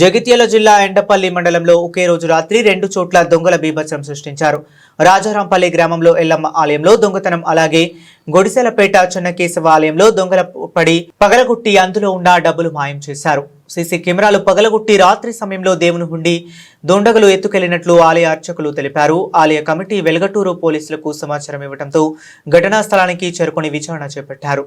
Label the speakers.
Speaker 1: జగిత్యాల జిల్లా ఎండపల్లి మండలంలో ఒకే రోజు రాత్రి రెండు చోట్ల దొంగల బీభత్సం సృష్టించారు. రాజారాంపల్లి గ్రామంలో ఎల్లమ్మ ఆలయంలో దొంగతనం అలాగే గొడిసెలపేట చెన్నకేశవ ఆలయంలో దొంగల పడి పగలగొట్టి అందులో ఉన్న డబ్బులు మాయం చేశారు. సీసీ కెమెరాలు పగలగొట్టి రాత్రి సమయంలో దేవుని హుండి దొండగలు ఎత్తుకెళ్ళినట్లు ఆలయ అర్చకులు తెలిపారు. ఆలయ కమిటీ వెలగటూరు పోలీసులకు సమాచారం ఇవ్వడంతో ఘటనా స్థలానికి చేరుకుని విచారణ చేపట్టారు.